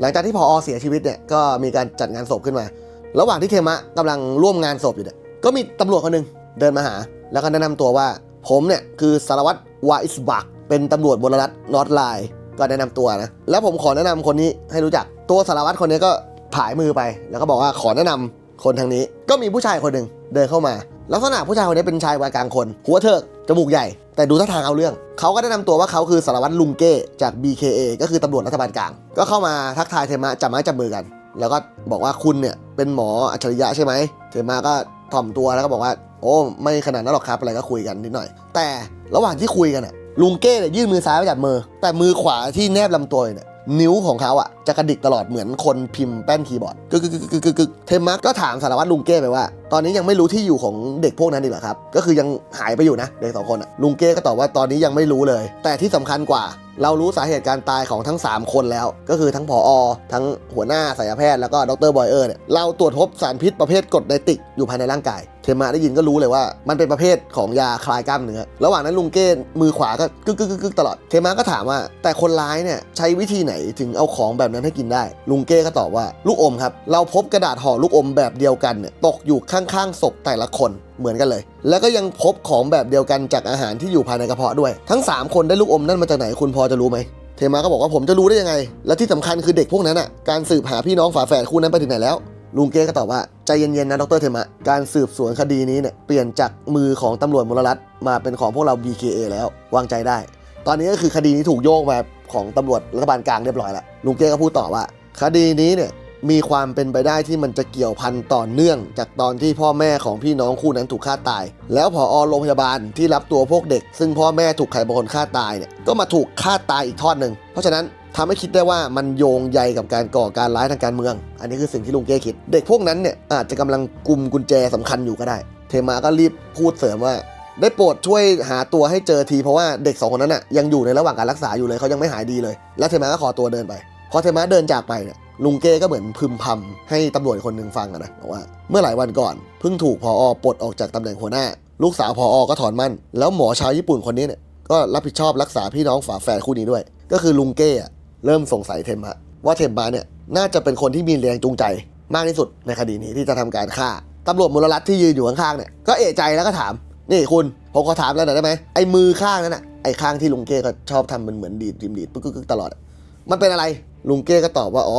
หลังจากที่พออเสียชีวิตเนี่ยก็มีการจัดงานศพขึ้นมา ระหว่างที่เทมะกำลังร่วมงานศพอยู่เนี่ยก็มีตำรวจคนหนึ่งเดินมาหา แล้วก็แนะนำตัวว่าผมเนี่ยคือสารวัตรวาอิสบักเป็นตำรวจบนรัฐนอร์ทไลน์ก็แนะนำตัวนะแล้วผมขอแนะนำคนนี้ให้รู้จักตัวสารวัตรคนนี้ก็ผายมือไป แล้วก็บอกว่าขอแนะนำคนทางนี้ก็มีผู้ชายคนหนึ่งเดินเข้ามา ลักษณะผู้ชายคนนี้เป็นชายวัยกลางคน หัวเถิกจมูกใหญ่ แต่ดูท่าทางเอาเรื่อง เขาก็แนะนำตัวว่าเขาคือสารวัตรลุงเก้จาก BKA ก็คือตำรวจรัฐบาลกลาง ก็เข้ามาทักทายเทมะจับไม้จับมือกัน แล้วก็บอกว่าคุณเนี่ยเป็นหมออัจฉริยะใช่ไหมเทมะก็ถ่อมตัวแล้วก็บอกว่า โอ้ไม่ขนาดนั้นหรอกครับอะไรก็คุยกันนิดหน่อย แต่ระหว่างที่คุยกันอะลุงเก้เนี่ยยื่นมือซ้ายไปจับมือ แต่มือขวาที่แนบลำตัวเนี่ย นิ้วของเขาอะจะกระดิกตลอดเหมือนคนพิมพ์แป้นคีย์บอร์ดกึกกึกกึกกึกเทมมักก็ถามสารวัตรลุงเก้ไปว่า ตอนนี้ยังไม่รู้ที่อยู่ของเด็กพวกนั้นอีกเหรอครับ ก็คือยังหายไปอยู่นะเด็กสองคนอะลุงเก้ก็ตอบว่าตอนนี้ยังไม่รู้เลย แต่ที่สำคัญกว่า เรารู้สาเหตุการตายของทั้ง 3 คนแล้ว ก็คือทั้งผอทั้งหัวหน้าสายแพทย์แล้วก็ดรบอยเออร์เนี่ยเราตรวจพบสารพิษประเภทกรดไนติกอยู่ภายในร่างกาย เทมะได้ยินก็รู้เลยว่า มันเป็นประเภทของยาคลายกล้ามเนื้อระหว่างนั้นลุงเก้มือขวาก็กึกกึกกึกตลอดเทมะก็ถามว่า แต่คนร้ายเนี่ยใช้วิธีไหนถึงเอาของแบบนั้นให้กินได้ ลุงเก้ก็ตอบว่าลูกอมครับเราพบกระดาษห่อลูกอมแบบเดียวกันเนี่ยตกอยู่ข้างๆศพแต่ละคนเหมือนกันเลย แล้วก็ยังพบของแบบเดียวกันจากอาหารที่อยู่ภายในกระเพาะด้วย ทั้งสามคนได้ลูกอมนั่นมาจากไหนคุณพอจะรู้ไหมเทมาก็บอกว่าผมจะรู้ได้ยังไง และที่สำคัญคือเด็กพวกนั้นอะการสืบหาพี่น้องฝาแฝดคู่นั้นไปถึงไหนแล้วลุงเก้ก็ตอบว่า ใจเย็นๆนะดรเทมะ การสืบสวนคดีนี้เนี่ยเปลี่ยนจากมือของตำรวจมลรัฐมาเป็นของพวกเรา BKA แล้ววางใจได้ ตอนนี้ก็คือคดีนี้ถูกโยกมาของตำรวจรัฐบาลกลางเรียบร้อยแล้วลุงเก้ก็พูดต่อว่า คดีนี้เนี่ย มีความเป็นไปได้ที่มันจะเกี่ยวพันต่อเนื่อง จากตอนที่พ่อแม่ของพี่น้องคู่นั้นถูกฆ่าตาย แล้วผอโรงพยาบาลที่รับตัวพวกเด็ก ซึ่งพ่อแม่ถูกใครบางคนฆ่าตายเนี่ยก็มาถูกฆ่าตายอีกทอดหนึ่งเพราะฉะนั้นทำให้คิดได้ว่ามันโยงใยกับการก่อการร้ายทางการเมือง อันนี้คือสิ่งที่ลุงเก้คิด เด็กพวกนั้นเนี่ยอาจจะกำลังกลุ่มกุญแจสำคัญอยู่ก็ได้ เทมาก็รีบพูดเสริมว่า ได้โปรดช่วยหาตัวให้เจอทีเพราะว่าเด็กสองคนนั้นน่ะยังอยู่ในระหว่างการรักษาอยู่เลยเขายังไม่หายดีเลย แล้วเทมาก็ขอตัวเดินไป พอเทมาเดินจากไปเนี่ย ลุงเก้ก็เหมือนพึมพำให้ตำรวจคนหนึ่งฟังนะบอกว่า เมื่อหลายวันก่อนเพิ่งถูกพออปลดออกจากตำแหน่งหัวหน้า ลูกสาวพออก็ถอนมั่น แล้วหมอชาวญี่ปุ่นคนนี้เนี่ยก็รับผิดชอบรักษาพี่น้องฝาแฝดคู่นี้ด้วย ก็คือลุงเก้เริ่มสงสัยเทมะว่าเทมะเนี่ยน่าจะเป็นคนที่มีแรงจูงใจมากที่สุดในคดีนี้ที่จะทำการฆ่าตำรวจมูลรัฐที่ยืนอยู่ข้างๆเนี่ยก็เอะใจแล้วก็ถาม นี่คุณผมขอถามแล้วหน่อยได้ไหมไอ้มือข้างนั้นอะไอ้ข้างที่ลุงเก้ก็ชอบทำมันเหมือนดีดดิมดีดปึ๊กกึกๆตลอด มันเป็นอะไรลุงเก้ก็ตอบว่าอ๋อ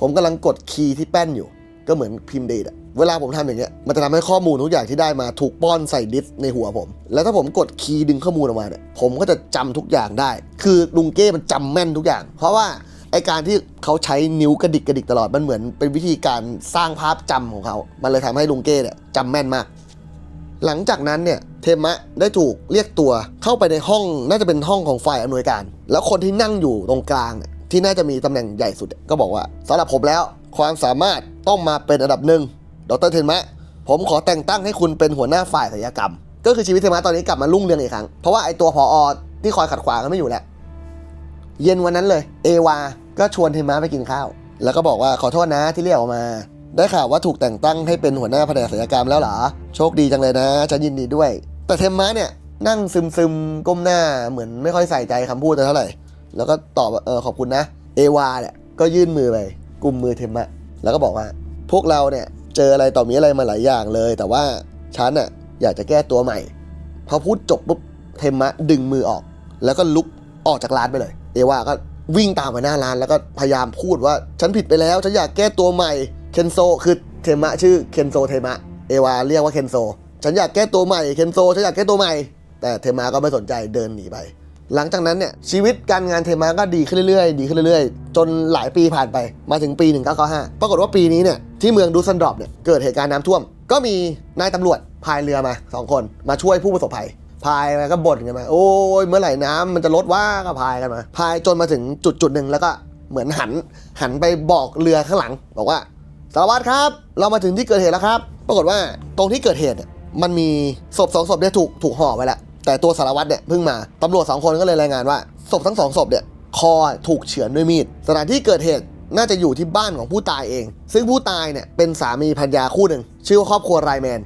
ผมกำลังกดคีย์ที่แป้นอยู่ ก็เหมือนพิมพ์ดีดอะเวลาผมทำอย่างเงี้ยมันจะทำให้ข้อมูลทุกอย่างที่ได้มาถูกป้อนใส่ดิสในหัวผม แล้วถ้าผมกดคีย์ดึงข้อมูลออกมาเนี่ยผมก็จะจำทุกอย่างได้ คือลุงเก้มันจำแม่นทุกอย่าง เพราะว่าไอการที่เขาใช้นิ้วกระดิกกระดิกตลอดมันเหมือนเป็นวิธีการสร้างภาพจำของเขา มันเลยทำให้ลุงเก้เนี่ยจำแม่นมาก หลังจากนั้นเนี่ยเทมะได้ถูกเรียกตัวเข้าไปในห้องน่าจะเป็นห้องของฝ่ายอำนวยการ แล้วคนที่นั่งอยู่ตรงกลางเนี่ย ที่น่าจะมีตำแหน่งใหญ่สุด ก็บอกว่าสำหรับผมแล้ว ความสามารถต้องมาเป็นอันดับหนึ่งดรเทมะ ผมขอแต่งตั้งให้คุณเป็นหัวหน้าฝ่ายศัลยกรรม ก็คือชีวิตเทมะตอนนี้กลับมารุ่งเรืองอีกครั้ง เพราะว่าไอตัวพออที่คอยขัดขวางกันไม่อยู่แล้ว เย็นวันนั้นเลย เอวา ก็ชวนเทมะไปกินข้าว แล้วก็บอกว่าขอโทษนะที่เรียกออกมา ได้ข่าวว่าถูกแต่งตั้งให้เป็นหัวหน้าแผนกศัลยกรรมแล้วเหรอ โชคดีจังเลยนะฉันยินดีด้วย แต่เทมมะเนี่ยนั่งซึมซึมก้มหน้าเหมือนไม่ค่อยใส่ใจคำพูดเท่าไหร่ แล้วก็ตอบว่าเออขอบคุณนะ เอวาเนี่ยก็ยื่นมือไปกุมมือเทมะแล้วก็บอกว่า พวกเราเนี่ยเจออะไรต่อมีอะไรมาหลายอย่างเลย แต่ว่าฉันน่ะอยากจะแก้ตัวใหม่พอพูดจบปุ๊บเทมะดึงมือออก แล้วก็ลุกออกจากร้านไปเลย เอวาก็วิ่งตามไปหน้าร้าน แล้วก็พยายามพูดว่าฉันผิดไปแล้วฉันอยากแก้ตัวใหม่เคนโซคือเทมะชื่อเคนโซเทมะเอวาเรียกว่าเคนโซฉันอยากแก้ตัวใหม่เคนโซฉันอยากแก้ตัวใหม่ แต่เทมะก็ไม่สนใจเดินหนีไป หลังจากนั้นเนี่ยชีวิตการงานเทมะก็ดีขึ้นเรื่อยๆ ดีขึ้นเรื่อยๆ จนหลายปีผ่านไปมาถึงปี 1995 ปรากฏว่าปีนี้เนี่ยที่เมืองดูซันดรอปเนี่ยเกิดเหตุการณ์น้ำท่วม ก็มีนายตำรวจพายเรือมาสองคนมาช่วยผู้ประสบภัยพายมาก็บ่นกันมาโอ้ยเมื่อไหร่น้ำมันจะลดว่าก็พายกันมาพายจนมาถึงจุดจุดหนึ่งแล้วก็เหมือนหันหันไปบอกเรือข้างหลัง บอกว่าสารวัตรครับ เรามาถึงที่เกิดเหตุแล้วครับ ปรากฏว่าตรงที่เกิดเหตุเนี่ยมันมีศพสองศพเนี่ยถูกถูกห่อไว้แล้ว แต่ตัวสารวัตรเนี่ยเพิ่งมาตำรวจสองคนก็เลยรายงานว่าศพทั้งสองศพเนี่ยคอถูกเฉือนด้วยมีดสถานที่เกิดเหตุน่าจะอยู่ที่บ้านของผู้ตายเอง ซึ่งผู้ตายเนี่ยเป็นสามีภรรยาคู่หนึ่งชื่อว่าครอบครัวไรแมน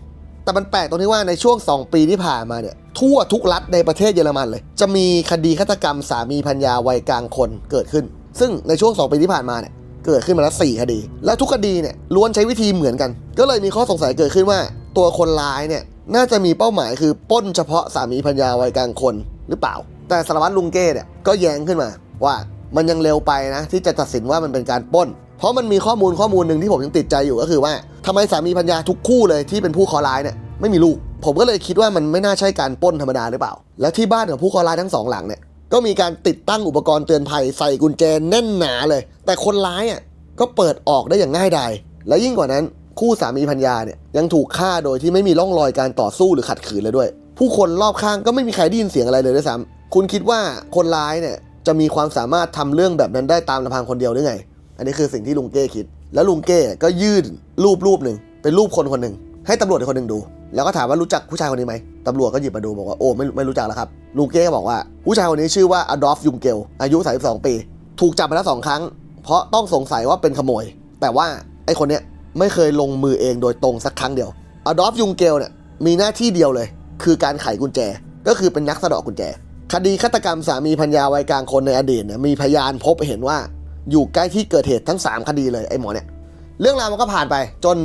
แต่มันแปลกตรงที่ว่าในช่วง 2 ปีที่ผ่านมาเนี่ยทั่วทุกรัฐในประเทศเยอรมันเลย จะมีคดีฆาตกรรมสามีภรรยาวัยกลางคนเกิดขึ้น ซึ่งในช่วง 2 ปีที่ผ่านมาเนี่ยเกิดขึ้นมาแล้ว4คดี และทุกคดีเนี่ยล้วนใช้วิธีเหมือนกัน ก็เลยมีข้อสงสัยเกิดขึ้นว่า ตัวคนร้ายเนี่ย น่าจะมีเป้าหมายคือป้นเฉพาะสามีพัญญาวัยกลางคนหรือเปล่า แต่สารวัตรลุงเก้เนี่ยก็แย้งขึ้นมาว่ามันยังเร็วไปนะ ที่จะตัดสินว่ามันเป็นการป้น เพราะมันมีข้อมูลข้อมูลหนึ่งที่ผมยังติดใจอยู่ก็คือว่าทำไมสามีพัญญาทุกคู่เลยที่เป็นผู้เคอร้ายเนี่ยไม่มีลูก ผมก็เลยคิดว่ามันไม่น่าใช่การป้นธรรมดาหรือเปล่า แล้วที่บ้านของผู้เคอร้ายทั้งสองหลังเนี่ยก็มีการติดตั้งอุปกรณ์เตือนภัยใส่กุญแจแน่นหนาเลย แต่คนร้ายอะก็เปิดออกได้อย่างง่ายดายและยิ่งกว่านั้น คู่สามีพัญญาเนี่ยยังถูกฆ่าโดยที่ไม่มีร่องรอยการต่อสู้หรือขัดขืนเลยด้วย ผู้คนรอบข้างก็ไม่มีใครได้ยินเสียงอะไรเลยด้วยซ้ำคุณคิดว่าคนร้ายเนี่ยจะมีความสามารถทำเรื่องแบบนั้นได้ตามลำพังคนเดียวหรือไง อันนี้คือสิ่งที่ลุงเก้คิด แล้วลุงเก้ก็ยื่นรูปรูปหนึ่งเป็นรูปคนคนหนึ่งให้ตำรวจคนหนึ่งดู แล้วก็ถามว่ารู้จักผู้ชายคนนี้ไหมตำรวจก็หยิบมาดูบอกว่าโอ้ไม่ไม่รู้จักแล้วครับลุงเก้ก็บอกว่าผู้ชายคนนี้ชื่อว่าอดอล์ฟยุงเกลอายุ 32 ปี ถูกจับมาแล้วสองครั้ง เพราะต้องสงสัยว่าเป็นขโมย แต่ว่าไอ้คนเนี้ย ไม่เคยลงมือเองโดยตรงสักครั้งเดียวอดอล์ฟยุงเกลเนี่ยมีหน้าที่เดียวเลย คือการไขกุญแจ ก็คือเป็นนักสะเดาะกุญแจ คดีฆาตกรรมสามีพัญญาวัยกลางคนในอดีตเนี่ยมีพยานพบเห็นว่าอยู่ใกล้ที่เกิดเหตุทั้ง 3 คดีเลยไอ้หมอเนี่ยเรื่องราวมันก็ผ่านไปจน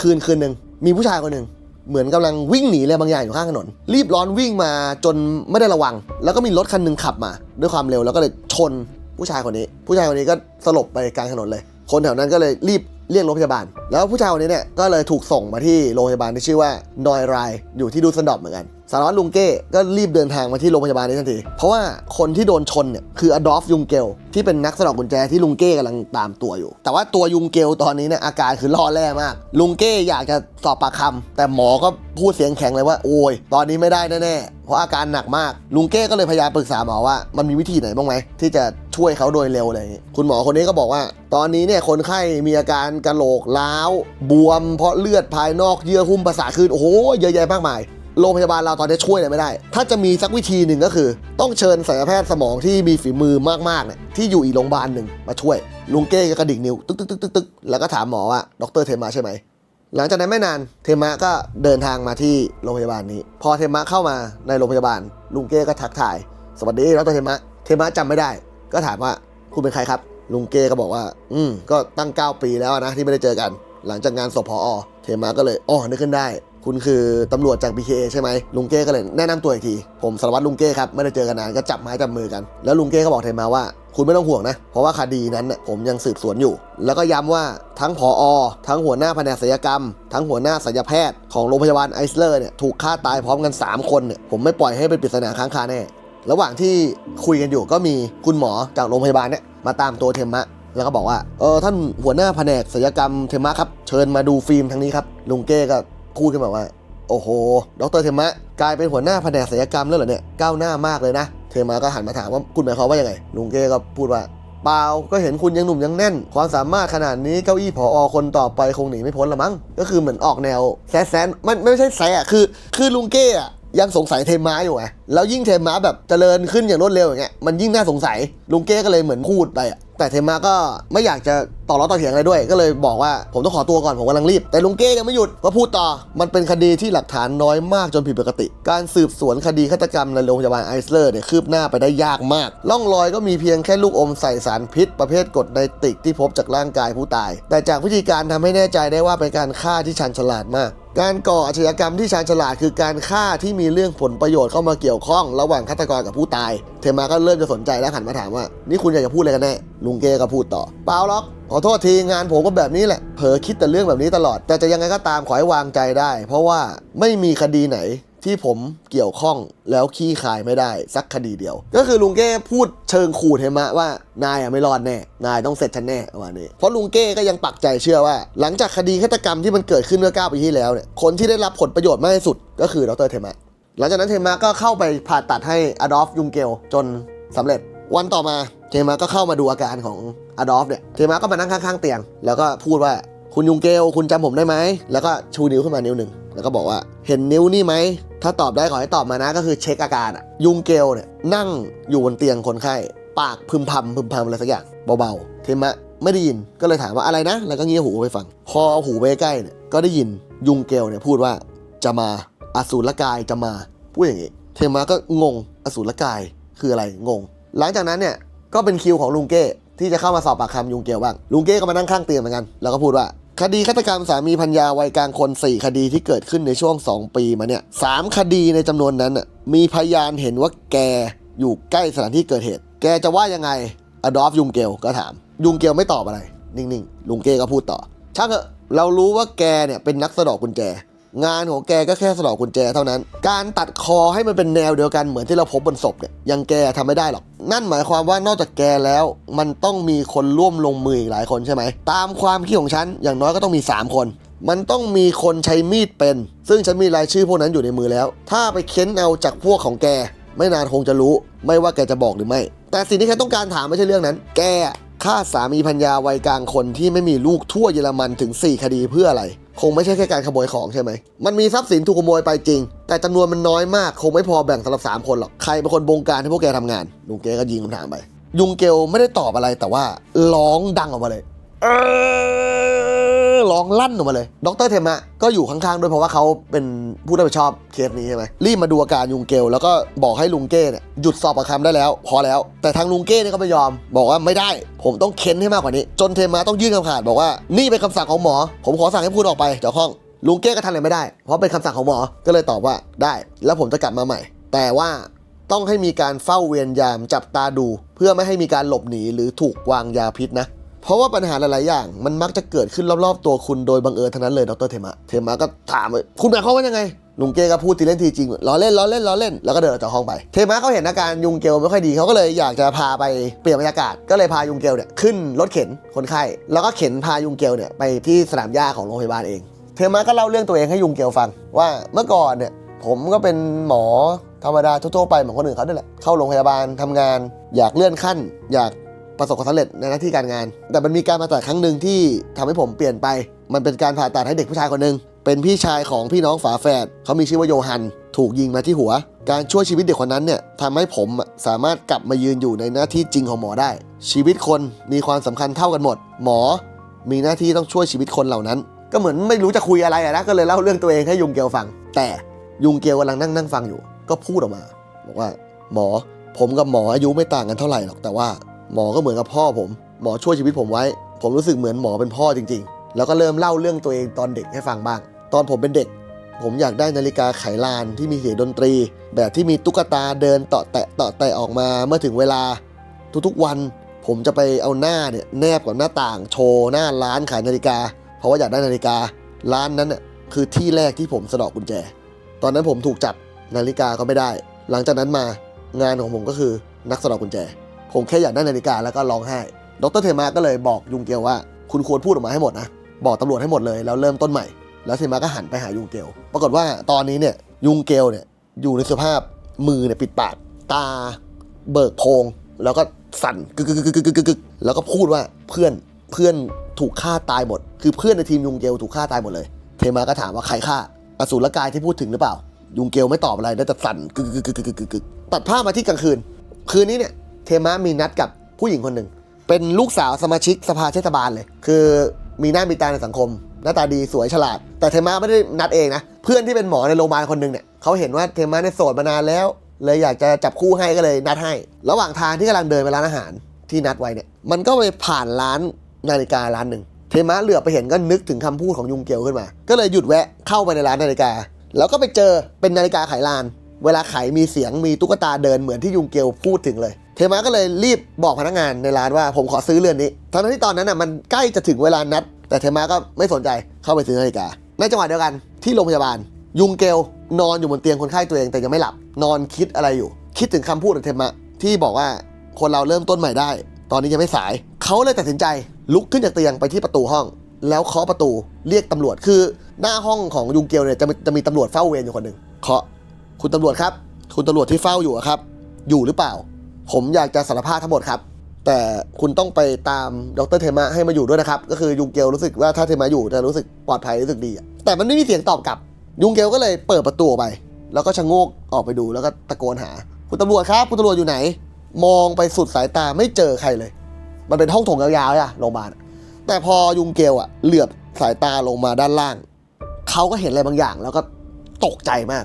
คืนคืนหนึ่งมีผู้ชายคนหนึ่งเหมือนกำลังวิ่งหนีอะไรบางอย่างอยู่ข้างถนน รีบร้อนวิ่งมาจนไม่ได้ระวัง แล้วก็มีรถคันหนึ่งขับมา ด้วยความเร็วแล้วก็เลยชนผู้ชายคนนี้ ผู้ชายคนนี้ก็สลบไปกลางถนนเลย คนแถวนั้นก็เลยรีบ เรียกรถพยาบาล แล้วผู้ชายคนนี้เนี่ยก็เลยถูกส่งมาที่โรงพยาบาลที่ชื่อว่านอยไรอยู่ที่ดูสนดอบเหมือนกัน สารวัตรลุงเก้ก็รีบเดินทางมาที่โรงพยาบาลนี้ทันที เพราะว่าคนที่โดนชนเนี่ยคืออดอล์ฟยุงเกลที่เป็นนักสะดอกกุญแจที่ลุงเก้กำลังตามตัวอยู่ แต่ว่าตัวยุงเกลตอนนี้เนี่ยอาการคือล่อแร่มาก ลุงเก้อยากจะสอบปากคำแต่หมอก็พูดเสียงแข็งเลยว่าโอ้ยตอนนี้ไม่ได้แน่ๆเพราะอาการหนักมากลุงเก้ก็เลยพยายามปรึกษาหมอว่ามันมีวิธีไหนบ้างไหมที่จะช่วยเขาโดยเร็วอะไรอย่างงี้คุณหมอคนนี้ก็บอกว่า ตอนนี้เนี่ยคนไข้มีอาการกระโหลกล้าว บวม เพราะเลือดภายนอกเยื่อหุ้มประสาทขึ้นโอ้โหเยอะแยะมากมาย โรงพยาบาลเราตอนนี้ช่วยอะไรไม่ได้ ถ้าจะมีสักวิธีหนึ่งก็คือ ต้องเชิญศัลยแพทย์สมองที่มีฝีมือมากๆเนี่ยที่อยู่อีกโรงพยาบาลหนึ่งมาช่วยลุงเก้ก็กระดิกนิ้วตึ๊กตึ๊กตึ๊กตึ๊กตึ๊กแล้วก็ถามหมอว่าดรเทมะใช่ไหมหลังจากนั้นไม่นานเทมะก็เดินทางมาที่โรงพยาบาลนี้ พอเทมะเข้ามาในโรงพยาบาล ลุงเก้ก็ทักทาย สวัสดีดรเทมะเทมะจำไม่ได้ ก็ถามว่าคุณเป็นใครครับ ลุงเก้ก็บอกว่า อืมก็ตั้ง 9 ปีแล้วนะที่ไม่ได้เจอกัน หลังจากงานศพพอเทมะก็เลยอ๋อนึกขึ้นได้ คุณคือตำรวจจาก BKA ใช่ไหมลุงเก้ก็เลยแนะนำตัวอีกที ผมสารวัตรลุงเก้ครับ ไม่ได้เจอกันนานก็จับไม้จับมือกัน แล้วลุงเก้ก็บอกเทมะว่า คุณไม่ต้องห่วงนะ เพราะว่าคดีนั้นน่ะผมยังสืบสวนอยู่ แล้วก็ย้ำว่าทั้งผอทั้งหัวหน้าแผนกศัลยกรรม ทั้งหัวหน้าศัลยแพทย์ของโรงพยาบาลไอซ์เลอร์เนี่ยถูกฆ่าตายพร้อมกัน 3 คนเนี่ยผมไม่ปล่อยให้เป็นปริศนาค้างคาแน่ระหว่างที่คุยกันอยู่ก็มีคุณหมอจากโรงพยาบาลเนี่ยมาตามตัวเทมะแล้วก็บอกว่าเออท่านหัวหน้าแผนกศัลยกรรมเทมะครับเชิญมาดูฟิล์มทางนี้ครับลุงเก้ก็ พูดขึ้นมาว่า โอ้โห ดรเทมะกลายเป็นหัวหน้าแผนกศัลยกรรมแล้วเหรอเนี่ย ก้าวหน้ามากเลยนะ เทมะก็หันมาถามว่าคุณหมายความว่ายังไง ลุงเก้ก็พูดว่าเปล่าก็เห็นคุณยังหนุ่มยังแน่น ความสามารถขนาดนี้เก้าอี้ผออคนต่อไปคงหนีไม่พ้นละมั้ง ก็คือเหมือนออกแนวแซะแซนมันไม่ใช่แซะอะคือ คือลุงเก้อะ ยังสงสัยเทมะอยู่ไงแล้วยิ่งเทมะแบบเจริญขึ้นอย่างรวดเร็วอย่างเงี้ยมันยิ่งน่าสงสัยลุงเก้ก็เลยเหมือนพูดไปอะแต่เทมะก็ไม่อยากจะต่อล้อต่อเถียงอะไรด้วย ก็เลยบอกว่าผมต้องขอตัวก่อนผมกำลังรีบ แต่ลุงเก้ยังไม่หยุดก็พูดต่อ มันเป็นคดีที่หลักฐานน้อยมากจนผิดปกติ การสืบสวนคดีฆาตกรรมในโรงพยาบาลไอซ์เลอร์เนี่ยคืบหน้าไปได้ยากมากร่องรอยก็มีเพียงแค่ลูกอมใส่สารพิษ ประเภทกรดไนตริกที่พบจากร่างกายผู้ตาย แต่จากวิธีการทำให้แน่ใจได้ว่าเป็นการฆ่าที่ชันฉลาดมาก การก่ออาชญากรรมที่ชาญฉลาดคือการฆ่าที่มีเรื่องผลประโยชน์เข้ามาเกี่ยวข้องระหว่างฆาตกรกับผู้ตาย เทมาก็เริ่มจะสนใจแล้วหันมาถามว่า นี่คุณอยากจะพูดอะไรกันแน่ลุงเกก็พูดต่อ เปล่าหรอกขอโทษทีงานผมก็แบบนี้แหละ เผลอคิดแต่เรื่องแบบนี้ตลอด แต่จะยังไงก็ตามขอให้วางใจได้ เพราะว่าไม่มีคดีไหน ที่ผมเกี่ยวข้องแล้วขี้คายไม่ได้สักคดีเดียว ก็คือลุงเก้พูดเชิงขู่เทมะว่านายอะไม่รอดแน่ นายต้องเสร็จฉันแน่ประมาณนี้ เพราะลุงเก้ก็ยังปักใจเชื่อว่า หลังจากคดีฆาตกรรมที่มันเกิดขึ้นเมื่อ9ปีที่แล้วเนี่ยคนที่ได้รับผลประโยชน์มากที่สุด ก็คือดรเทมะหลังจากนั้นเทมะก็เข้าไปผ่าตัดให้อดอล์ฟยุงเกลจนสำเร็จวันต่อมาเทมะก็เข้ามาดูอาการของอดอล์ฟเนี่ยเทมะก็มานั่งข้างๆเตียง แล้วก็พูดว่าคุณยุงเกลคุณจำผมได้ไหมแล้วก็ชูนิ้วขึ้นมานิ้วหนึ่ง แล้วก็บอกว่าเห็นนิ้วนี่ไหม ถ้าตอบได้ขอให้ตอบมานะก็คือเช็คอาการอะยุงเกลเนี่ยนั่งอยู่บนเตียงคนไข้ ปากพึมพำพึมพำอะไรสักอย่างเบาๆเทมะไม่ได้ยินก็เลยถามว่าอะไรนะ แล้วก็เงี่ยหูไปฟัง พอเอาหูไปใกล้เนี่ยก็ได้ยินยุงเกลเนี่ยพูดว่าจะมาอสูรกายจะมาพูดอย่างงี้เทมะก็งงอสูรกายคืออะไรงง หลังจากนั้นเนี่ยก็เป็นคิวของลุงเก้ที่จะเข้ามาสอบปากคำยุงเกลบ้างลุงเก้ก็มานั่งข้างเตียงเหมือนกัน แล้วก็พูดว่า คดีฆาตกรรมสามีพัญญาวัยกลางคน 4 คดีที่เกิดขึ้นในช่วง 2 ปีมาเนี่ยสามคดีในจำนวนนั้นน่ะมีพยานเห็นว่าแกอยู่ใกล้สถานที่เกิดเหตุ แกจะว่ายังไงอดอล์ฟยุงเกลก็ถาม ยุงเกลไม่ตอบอะไร นิ่งๆ ลุงเก้ก็พูดต่อช่างเถอะเรารู้ว่าแกเนี่ยเป็นนักสะดอกกุญแจ งานของแกก็แค่สะเดอกกุญแจเท่านั้น การตัดคอให้มันเป็นแนวเดียวกันเหมือนที่เราพบบนศพเนี่ยยังแกทำไม่ได้หรอก นั่นหมายความว่านอกจากแกแล้ว มันต้องมีคนร่วมลงมืออีกหลายคนใช่ไหม ตามความคิดของฉันอย่างน้อยก็ต้องมี 3 คนมันต้องมีคนใช้มีดเป็น ซึ่งฉันมีรายชื่อพวกนั้นอยู่ในมือแล้ว ถ้าไปเค้นเอาจากพวกของแก ไม่นานคงจะรู้ ไม่ว่าแกจะบอกหรือไม่ แต่สิ่งที่แกต้องการถามไม่ใช่เรื่องนั้น แกฆ่าสามีพัญญาวัยกลางคนที่ไม่มีลูกทั่วเยอรมันถึง 4 คดีเพื่ออะไร คงไม่ใช่แค่การขโมยของใช่ไหม มันมีทรัพย์สินถูกขโมยไปจริง แต่จำนวนมันน้อยมาก คงไม่พอแบ่งสำหรับ 3 คนหรอก ใครเป็นคนบงการให้พวกแกทำงาน ลุงเกก็ยิงคำถามไป ยุงเกลไม่ได้ตอบอะไรแต่ว่าร้องดังออกมาเลย เออ ร้องลั่นออกมาเลย ดรเทมะก็อยู่ข้างๆด้วยเพราะว่าเขาเป็นผู้รับผิดชอบเคสนี้ใช่ไหมรีบมาดูอาการยุงเกลแล้วก็บอกให้ลุงเก้เนี่ยหยุดสอบปากคำได้แล้ว พอแล้ว แต่ทางลุงเก้เนี่ยก็ไม่ยอม บอกว่าไม่ได้ ผมต้องเค้นให้มากกว่านี้ จนเทมะต้องยื่นคำขาดบอกว่านี่เป็นคำสั่งของหมอ ผมขอสั่งให้พูดออกไปจากห้องลุงเก้ก็ทำอะไรไม่ได้ เพราะเป็นคำสั่งของหมอ ก็เลยตอบว่าได้ แล้วผมจะกลับมาใหม่ แต่ว่าต้องให้มีการเฝ้าเวียนยามจับตาดู เพื่อไม่ให้มีการหลบหนีหรือถูกวางยาพิษนะ เพราะว่าปัญหาหลาย ๆ อย่าง มันมักจะเกิดขึ้นรอบ ๆ ตัวคุณโดยบังเอิญเท่านั้นเลยดรเทมะเทมะก็ถามเลยคุณหมายความว่ายังไงลุงเกก็พูดทีเล่นทีจริงล้อเล่นล้อเล่นล้อเล่น แล้วก็เดินออกจากห้องไป เทมะเขาเห็นอาการยุงเกลไม่ค่อยดีเขาก็เลยอยากจะพาไปเปลี่ยนบรรยากาศ ก็เลยพายุงเกลเนี่ยขึ้นรถเข็นคนไข้ แล้วก็เข็นพายุงเกลเนี่ยไปที่สนามหญ้าของโรงพยาบาลเอง เทมะก็เล่าเรื่องตัวเองให้ยุงเกลฟังว่าเมื่อก่อนเนี่ยผมก็เป็นหมอธรรมดาทั่วๆไปเหมือนคนอื่นเขาด้วยแหละ เข้าโรงพยาบาลทำงาน อยากเลื่อนขั้น อยาก ประสบความสำเร็จในหน้าที่การงาน แต่มันมีการผ่าตัดครั้งหนึ่งที่ทำให้ผมเปลี่ยนไป มันเป็นการผ่าตัดให้เด็กผู้ชายคนหนึ่งเป็นพี่ชายของพี่น้องฝาแฝดเขามีชื่อว่าโยฮัน ถูกยิงมาที่หัว การช่วยชีวิตเด็กคนนั้นเนี่ยทำให้ผมสามารถกลับมายืนอยู่ในหน้าที่จริงของหมอได้ ชีวิตคนมีความสำคัญเท่ากันหมด หมอ มีหน้าที่ต้องช่วยชีวิตคนเหล่านั้น ก็เหมือนไม่รู้จะคุยอะไรนะก็เลยเล่าเรื่องตัวเองให้ยุงเกลฟัง แต่ยุงเกลกำลังนั่งนั่งฟังอยู่ ก็พูดออกมา บอกว่า หมอ ผมกับหมออายุไม่ต่างกันเท่าไหร่หรอกแต่ว่า หมอก็เหมือนกับพ่อผม หมอช่วยชีวิตผมไว้ ผมรู้สึกเหมือนหมอเป็นพ่อจริง ๆ แล้วก็เริ่มเล่าเรื่องตัวเองตอนเด็กให้ฟังบ้าง ตอนผมเป็นเด็ก ผมอยากได้นาฬิกาไขลานที่มีเสียงดนตรี แบบที่มีตุ๊กตาเดินเตาะแตะเตาะแตะออกมาเมื่อถึงเวลา ทุกๆวันผมจะไปเอาหน้าเนี่ยแนบกับหน้าต่างโชว์หน้าร้านขายนาฬิกา เพราะว่าอยากได้นาฬิการ้านนั้นน่ะคือที่แรกที่ผมสะดอกกุญแจ ตอนนั้นผมถูกจับนาฬิกาก็ไม่ได้ หลังจากนั้นมางานของผมก็คือนักสะดอกกุญแจ ผมแค่อยากได้นาฬิกาแล้วก็ร้องไห้ ดรเทมาก็เลยบอกยุงเกลว่า คุณควรพูดออกมาให้หมดนะ บอกตำรวจให้หมดเลยแล้วเริ่มต้นใหม่ แล้วเทมาก็หันไปหายุงเกลปรากฏว่าตอนนี้เนี่ยยุงเกลเนี่ยอยู่ในสภาพมือเนี่ยปิดปาก ตา เบิกโพง แล้วก็สั่นกึกกึกกึกกึกกึกกึกกึกแล้วก็พูดว่าเพื่อนเพื่อนถูกฆ่าตายหมด คือเพื่อนในทีมยุงเกลถูกฆ่าตายหมดเลย เทมาก็ถามว่าใครฆ่า อสูรกายที่พูดถึงหรือเปล่า ยุงเกลไม่ตอบอะไรได้แต่สั่นกึกกึกกึกกึกกึกกึกกึกตัดภาพมาที่กลางคืน คืนนี้เนี่ย เทมะมีนัดกับผู้หญิงคนหนึ่ง เป็นลูกสาวสมาชิกสภาเทศบาลเลย คือมีหน้ามีตาในสังคม หน้าตาดีสวยฉลาด แต่เทมะไม่ได้นัดเองนะ เพื่อนที่เป็นหมอในโรงพยาบาลคนหนึ่งเนี่ยเขาเห็นว่าเทมะในยโสดมานานแล้ว เลยอยากจะจับคู่ให้ก็เลยนัดให้ ระหว่างทางที่กำลังเดินไปร้านอาหารที่นัดไว้เนี่ย มันก็ไปผ่านร้านนาฬิการ้านหนึ่ง เทมะเหลือบไปเห็นก็นึกถึงคำพูดของยุงเกลขึ้นมา ก็เลยหยุดแวะเข้าไปในร้านนาฬิกา แล้วก็ไปเจอเป็นนาฬิกาไขลาน เวลาไขมีเสียงมีตุ๊กตาเดินเหมือนที่ยุงเกลพูดถึงเลย เทมะก็เลยรีบบอกพนักงานในร้านว่าผมขอซื้อเรือนนี้ทั้งที่ตอนนั้นน่ะมันใกล้จะถึงเวลานัด แต่เทมะก็ไม่สนใจเข้าไปซื้อนาฬิกา ในจังหวะเดียวกันที่โรงพยาบาล ยุงเกลนอนอยู่บนเตียงคนไข้ตัวเองแต่ยังไม่หลับ นอนคิดอะไรอยู่ คิดถึงคำพูดของเทมะที่บอกว่าคนเราเริ่มต้นใหม่ได้ ตอนนี้ยังไม่สาย เขาเลยตัดสินใจลุกขึ้นจากเตียงไปที่ประตูห้อง แล้วเคาะประตูเรียกตำรวจคือหน้าห้องของยุงเกลเนี่ยจะมีจะมีตำรวจเฝ้าเวรอยู่คนหนึ่งเคาะคุณตำรวจครับ คุณตำรวจที่เฝ้าอยู่ครับ อยู่หรือเปล่า ผมอยากจะสารภาพทั้งหมดครับ แต่คุณต้องไปตามดรเทมะให้มาอยู่ด้วยนะครับ ก็คือยุงเกลรู้สึกว่าถ้าเทมะอยู่จะรู้สึกปลอดภัยรู้สึกดีอะแต่มันไม่มีเสียงตอบกลับ ยุงเกลก็เลยเปิดประตูออกไป แล้วก็ชะโงกออกไปดูแล้วก็ตะโกนหา คุณตำรวจครับ คุณตำรวจอยู่ไหน มองไปสุดสายตาไม่เจอใครเลย มันเป็นห้องโถงยาวๆอะโรงพยาบาลแต่พอยุงเกลอะเหลือบสายตาลงมาด้านล่าง เขาก็เห็นอะไรบางอย่าง แล้วก็ตกใจมาก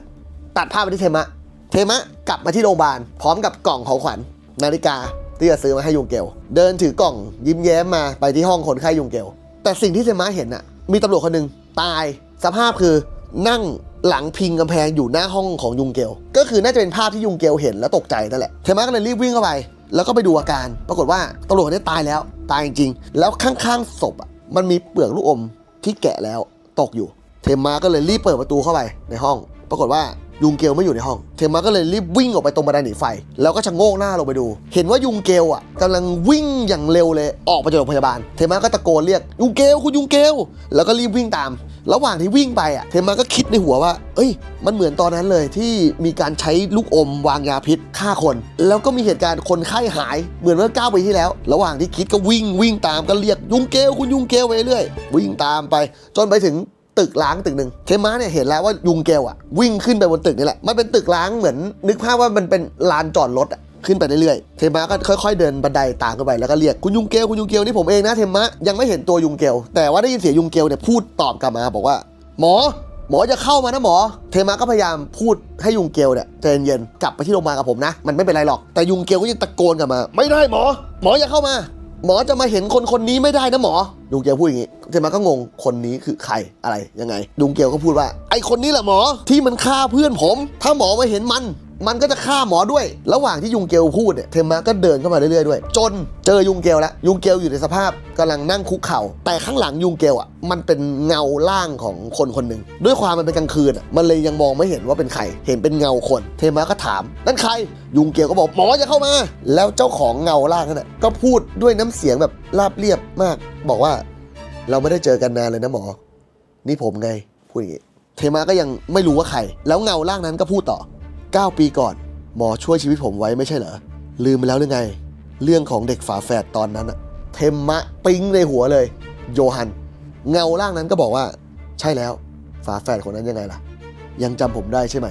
ตัดภาพไปที่เทมะ เทมะกลับมาที่โรงพยาบาลพร้อมกับกล่องของขวัญ นาฬิกาที่จะซื้อมาให้ยุงเกลเดินถือกล่องยิ้มแย้มมาไปที่ห้องคนไข้ยุงเกลแต่สิ่งที่เทมะเห็นน่ะมีตำรวจคนหนึ่งตายสภาพคือนั่งหลังพิงกำแพงอยู่หน้าห้องของยุงเกล ก็คือน่าจะเป็นภาพที่ยุงเกลเห็นแล้วตกใจนั่นแหละ เทมะก็เลยรีบวิ่งเข้าไป แล้วก็ไปดูอาการ ปรากฏว่าตำรวจคนนี้ตายแล้ว ตายจริงๆ แล้วข้างๆศพอะ มันมีเปลือกลูกอมที่แกะแล้วตกอยู่ เทมมาก็เลยรีบเปิดประตูเข้าไปในห้อง ปรากฏว่า ยุงเกลไม่อยู่ในห้องเทมาก็เลยรีบวิ่งออกไปตรงบันไดหนีไฟ แล้วก็ชะโงกหน้าลงไปดู เห็นว่ายุงเกลอะกำลังวิ่งอย่างเร็วเลยออกไปจากโรงพยาบาลเทมาก็ตะโกนเรียกยุงเกลคุณยุงเกลแล้วก็รีบวิ่งตาม ระหว่างที่วิ่งไปอะเทมมาก็คิดในหัวว่า เอ้ย มันเหมือนตอนนั้นเลยที่มีการใช้ลูกอมวางยาพิษฆ่าคน แล้วก็มีเหตุการณ์คนไข้หายเหมือนเมื่อเก้าปีที่แล้ว ระหว่างที่คิดก็วิ่งวิ่งตามก็เรียกยุงเกลคุณยุงเกลไปเรื่อยวิ่งตามไป จนไปถึง ตึกล้างตึกหนึ่งเทมมาเนี่ยเห็นแล้วว่ายุงเกลอะวิ่งขึ้นไปบนตึกนี่แหละมันเป็นตึกล้างเหมือน นึกภาพว่ามันเป็นลานจอดรถอะขึ้นไปเรื่อยๆ เทมมาก็ค่อยๆเดินบันไดตามขึ้นไปแล้วก็เรียกคุณยุงเกลคุณยุงเกลนี่ผมเองนะเทมะยังไม่เห็นตัวยุงเกลแต่ว่าได้ยินเสียงยุงเกลเนี่ยพูดตอบกลับมาบอกว่า หมอ หมอจะเข้ามานะหมอ เทมาก็พยายามพูดให้ยุงเกลเนี่ยใจเย็นๆกลับไปที่โรงพยาบาลกับผมนะ มันไม่เป็นไรหรอกแต่ยุงเกลก็ยังตะโกนกลับมา ไม่ได้หมอ หมออย่าเข้ามา หมอจะมาเห็นคนคนนี้ไม่ได้นะหมอลุงเกลพูดอย่างนี้เจมาก็งงคนนี้คือใครอะไรยังไงลุงเกลก็พูดว่า ไอคนนี้แหละหมอที่มันฆ่าเพื่อนผม ถ้าหมอมาเห็นมัน มันก็จะฆ่าหมอด้วย ระหว่างที่ยุงเกลพูดเนี่ยเทมมาก็เดินเข้ามาเรื่อยๆด้วย จนเจอยุงเกลแล้วยุงเกลอยู่ในสภาพกำลังนั่งคุกเข่า แต่ข้างหลังยุงเกลอะมันเป็นเงาล่างของคนคนหนึ่งด้วยความมันเป็นกลางคืนอะมันเลยยังมองไม่เห็นว่าเป็นใครเห็นเป็นเงาคน เทมาก็ถามนั่นใคร ยุงเกลก็บอกหมอจะเข้ามา แล้วเจ้าของเงาล่างนั่นน่ะก็พูดด้วยน้ำเสียงแบบราบเรียบมาก บอกว่า เราไม่ได้เจอกันนานเลยนะหมอ นี่ผมไงพูดอย่างงี้เทมาก็ยังไม่รู้ว่าใคร แล้วเงาล่างนั้นก็พูดต่อ 9 ปีก่อน หมอช่วยชีวิตผมไว้ไม่ใช่เหรอ ลืมไปแล้วหรือไง เรื่องของเด็กฝาแฝดตอนนั้นอะเทมมะปิ๊งในหัวเลย โยฮัน เงาล่างนั้นก็บอกว่า ใช่แล้ว ฝาแฝดคนนั้นยังไงล่ะ ยังจำผมได้ใช่ไหม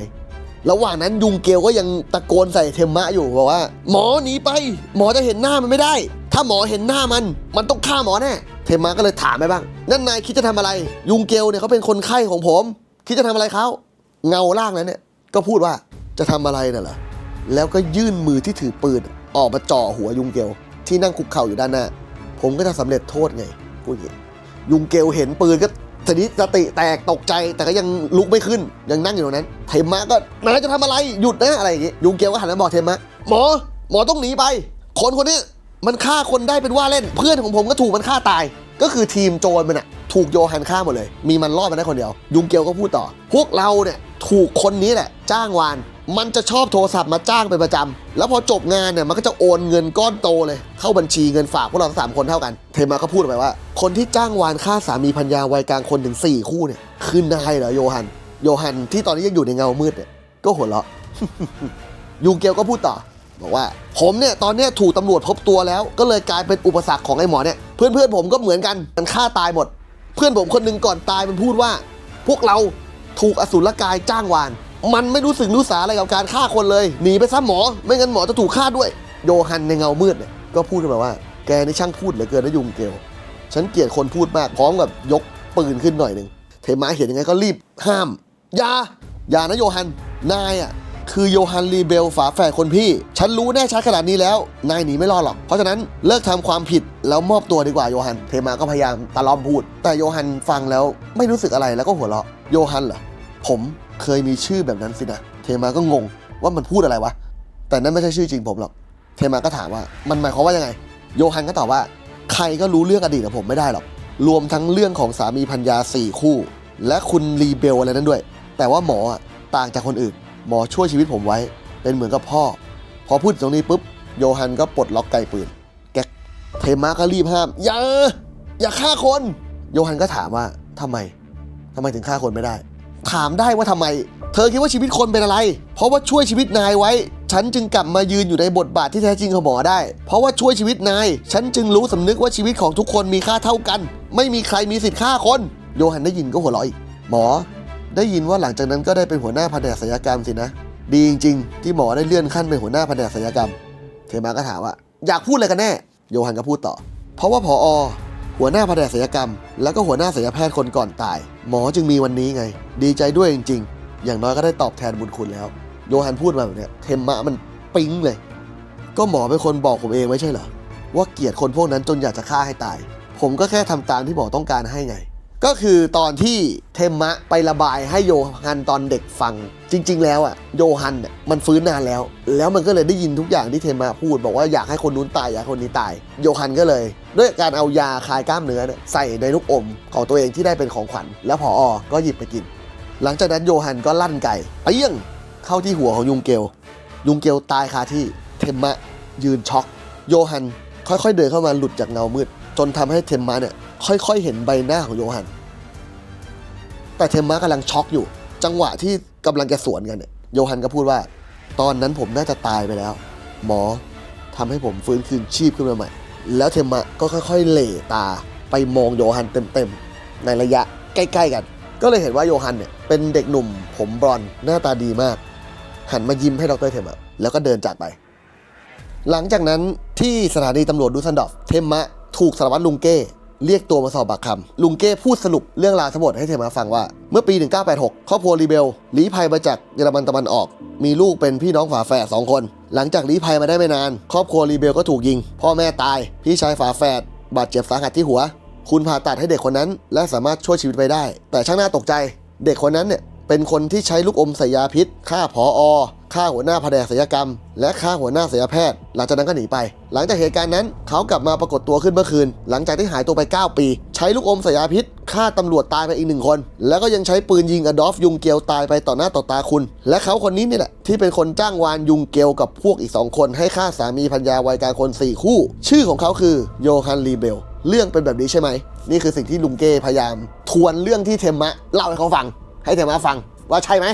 ระหว่างนั้นยุงเกลก็ยังตะโกนใส่เทมมะอยู่บอกว่า หมอหนีไป หมอจะเห็นหน้ามันไม่ได้ ถ้าหมอเห็นหน้ามัน มันต้องฆ่าหมอแน่เทมมะก็เลยถามไปบ้าง นั่นนายคิดจะทำอะไร ยุงเกลเนี่ยเขาเป็นคนไข้ของผม คิดจะทำอะไรเขา เงาล่างนั้นเนี่ย ก็พูดว่า จะทำอะไรน่ะเหรอแล้วก็ยื่นมือที่ถือปืน ออกมาจ่อหัวยุงเกลที่นั่งคุกเข่าอยู่ด้านหน้า ผมก็จะสำเร็จโทษไงพูดอย่างนี้ยุงเกลเห็นปืนก็ทีนี้สติแตกตกใจแต่ก็ยังลุกไม่ขึ้น ยังนั่งอยู่ตรงนั้น เทมมะก็นายจะทำอะไรหยุดนะอะไรอย่างงี้ยุงเกลก็หันมาบอกเทมมะหมอหมอต้องหนีไป คนคนนี้มันฆ่าคนได้เป็นว่าเล่น เพื่อนของผมก็ถูกมันฆ่าตาย ก็คือทีมโจรมันอะถูกโยฮันฆ่าหมดเลย มีมันรอดมาได้คนเดียว ยุงเกลก็พูดต่อ พวกเราเนี่ยถูกคนนี้แหละ จ้างวาน มันจะชอบโทรศัพท์มาจ้างเป็นประจำ แล้วพอจบงานเนี่ยมันก็จะโอนเงินก้อนโตเลย เข้าบัญชีเงินฝากพวกเราทั้งสามคนเท่ากัน เทมาก็พูดไปว่า คนที่จ้างวานฆ่าสามีพัญญาวัยกลางคนถึง 4 คู่เนี่ยคือนายเหรอโยฮัน โยฮันที่ตอนนี้ยังอยู่ในเงามืดเนี่ยก็หัวเราะยุงเกลก็พูดต่อบอกว่า ผมเนี่ยตอนเนี้ยถูกตำรวจพบตัวแล้ว ก็เลยกลายเป็นอุปสรรคของไอ้หมอเนี่ยเพื่อนเพื่อนๆผมก็เหมือนกันมันฆ่าตายหมด เพื่อนผมคนหนึ่งก่อนตายมันพูดว่า พวกเราถูกอสุรกายจ้างวาน มันไม่รู้สึกรู้สาอะไรกับการฆ่าคนเลย หนีไปซะหมอ ไม่งั้นหมอจะถูกฆ่าด้วย โยฮันในเงามืดเนี่ยก็พูดขึ้นมาว่า แกนี่ช่างพูดเหลือเกินนะยุงเกล ฉันเกลียดคนพูดมาก พร้อมกับยกปืนขึ้นหน่อยหนึ่งเทมาเห็นยังไงก็รีบห้าม อย่า อย่านะโยฮัน นายอะคือโยฮันรีเบลฝาแฝดคนพี่ ฉันรู้แน่ชัดขนาดนี้แล้ว นายหนีไม่รอดหรอก เพราะฉะนั้นเลิกทำความผิดแล้วมอบตัวดีกว่าโยฮัน เทมาก็พยายามตะล่อมพูด แต่โยฮันฟังแล้วไม่รู้สึกอะไรแล้วก็หัวเราะ โยฮันเหรอ ผม เคยมีชื่อแบบนั้นสินะ เทมาก็งงว่ามันพูดอะไรวะ แต่นั่นไม่ใช่ชื่อจริงผมหรอก เทมาก็ถามว่ามันหมายความว่ายังไง โยฮันก็ตอบว่า ใครก็รู้เรื่องอดีตของผมไม่ได้หรอก รวมทั้งเรื่องของสามีพัญญาสี่คู่ และคุณรีเบลอะไรนั้นด้วย แต่ว่าหมออะต่างจากคนอื่น หมอช่วยชีวิตผมไว้ เป็นเหมือนกับพ่อ พอพูดตรงนี้ปุ๊บ โยฮันก็ปลดล็อกไกปืน แก๊ก เทมาก็รีบห้าม อย่า อย่าฆ่าคน โยฮันก็ถามว่าทำไมทำไมถึงฆ่าคนไม่ได้ ถามได้ว่าทำไม เธอคิดว่าชีวิตคนเป็นอะไร เพราะว่าช่วยชีวิตนายไว้ ฉันจึงกลับมายืนอยู่ในบทบาทที่แท้จริงของหมอได้ เพราะว่าช่วยชีวิตนาย ฉันจึงรู้สำนึกว่าชีวิตของทุกคนมีค่าเท่ากัน ไม่มีใครมีสิทธิ์ฆ่าคน โยฮันได้ยินก็หัวเราะอีกหมอ ได้ยินว่าหลังจากนั้นก็ได้เป็นหัวหน้าแผนกศัลยกรรมสินะ ดีจริง ๆ ที่หมอได้เลื่อนขั้นเป็นหัวหน้าแผนกศัลยกรรม เทมาก็ถามว่า อยากพูดอะไรกันแน่ โยฮันก็พูดต่อ เพราะว่าผอ หัวหน้าแผนกศัลยกรรม แล้วก็หัวหน้าศัลยแพทย์คนก่อนตาย หมอจึงมีวันนี้ไง ดีใจด้วยจริง ๆ อย่างน้อยก็ได้ตอบแทนบุญคุณแล้วโยฮันพูดมาแบบเนี้ยเทมมะมันปิ๊งเลย ก็หมอเป็นคนบอกผมเองไม่ใช่เหรอว่าเกลียดคนพวกนั้นจนอยากจะฆ่าให้ตาย ผมก็แค่ทำตามที่หมอต้องการให้ไง ก็คือตอนที่เทมมะไประบายให้โยฮันตอนเด็กฟัง จริง ๆ แล้วอะโยฮันมันฟื้นนานแล้ว แล้วมันก็เลยได้ยินทุกอย่างที่เทมมะพูด บอกว่าอยากให้คนนู้นตายอยากให้คนนี้ตาย โยฮันก็เลย ด้วยการเอายาคลายกล้ามเนื้อเนี่ยใส่ในลูกอมของตัวเองที่ได้เป็นของขวัญแล้วพออก็หยิบไปกิน หลังจากนั้นโยฮันก็ลั่นไก่เปี้ยงเข้าที่หัวของยุงเกลยุงเกลตายคาที่เทมมะยืนช็อก โยฮันค่อยๆเดินเข้ามาหลุดจากเงามืด จนทำให้เทมมะเนี่ย ค่อยๆ เห็นใบหน้าของโยฮัน แต่เทมมะกำลังช็อกอยู่ จังหวะที่กำลังจะสวนกันเนี่ยโยฮันก็พูดว่า ตอนนั้นผมน่าจะตายไปแล้ว หมอทำให้ผมฟื้นคืนชีพขึ้นมาใหม่ แล้วเทมมะก็ค่อยๆ เหล่ตาไปมองโยฮันเต็มๆ ในระยะใกล้ๆกัน ก็เลยเห็นว่าโยฮันเนี่ยเป็นเด็กหนุ่ม ผมบลอนหน้าตาดีมาก หันมายิ้มให้ดรเทมมะแล้วก็เดินจากไป หลังจากนั้นที่สถานีตำรวจดูซันดอฟเทมมะถูกสารวัตรลุงเก้ เรียกตัวมาสอบปากคำลุงเก้พูดสรุปเรื่องราวทั้งหมดให้เทมมะฟังว่า เมื่อปี 1986 ครอบครัวรีเบลลี้ภัยมาจากเยอรมันตะวันออก มีลูกเป็นพี่น้องฝาแฝดสองคน หลังจากลี้ภัยมาได้ไม่นาน ครอบครัวรีเบลก็ถูกยิง พ่อแม่ตาย พี่ชายฝาแฝดบาดเจ็บสาหัสที่หัว คุณผ่าตัดให้เด็กคนนั้น และสามารถช่วยชีวิตไปได้ แต่ช่างน่าตกใจ เด็กคนนั้นเนี่ยเป็นคนที่ใช้ลูกอมใส่ยาพิษฆ่าผออ ฆ่าหัวหน้าแผนกศัลยกรรม และฆ่าหัวหน้าศัลยแพทย์ หลังจากนั้นก็หนีไป หลังจากเหตุการณ์นั้น เขากลับมาปรากฏตัวขึ้นเมื่อคืน หลังจากที่หายตัวไป 9 ปี ใช้ลูกอมสยาพิษฆ่าตำรวจตายไปอีกหนึ่งคน แล้วก็ยังใช้ปืนยิงอดอล์ฟยุงเกลตายไปต่อหน้าต่อตาคุณ และเขาคนนี้นี่แหละที่เป็นคนจ้างวานยุงเกลกับพวกอีกสองคน ให้ฆ่าสามีพัญญาวัยกลางคนสี่คู่ ชื่อของเขาคือโยฮันรีเบลเรื่องเป็นแบบนี้ใช่ไหม นี่คือสิ่งที่ลุงเก้พยายาม ทวนเรื่องที่เทมมะเล่าให้เขาฟัง ให้เทมมะฟังว่าใช่ไหม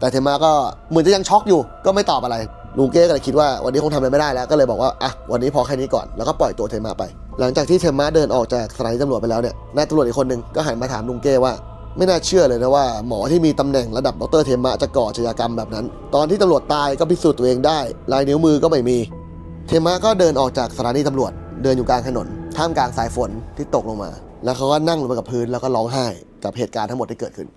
แต่เทมมะก็เหมือนจะยังช็อกอยู่ ก็ไม่ตอบอะไรลุงเก้ก็เลยคิดว่าวันนี้คงทำอะไรไม่ได้แล้ว ก็เลยบอกว่าอะวันนี้พอแค่นี้ก่อน แล้วก็ปล่อยตัวเทมมะไป หลังจากที่เทมมะเดินออกจากสถานีตำรวจไปแล้วเนี่ย นายตำรวจอีกคนหนึ่งก็หันมาถามลุงเก้ว่า ไม่น่าเชื่อเลยนะว่าหมอที่มีตำแหน่งระดับดรเทมมะจะก่ออาชญากรรมแบบนั้น ตอนที่ตำรวจตายก็พิสูจน์ตัวเองได้ ลายนิ้วมือก็ไม่มี เทมะก็เดินออกจากสถานีตำรวจ เดินอยู่กลางถนน ท่ามกลางสายฝนที่ตกลงมา แล้วเขาก็นั่งลงไปกับพื้นแล้วก็ร้องไห้กับเหตุการณ์ทั้งหมดที่เกิดขึ้น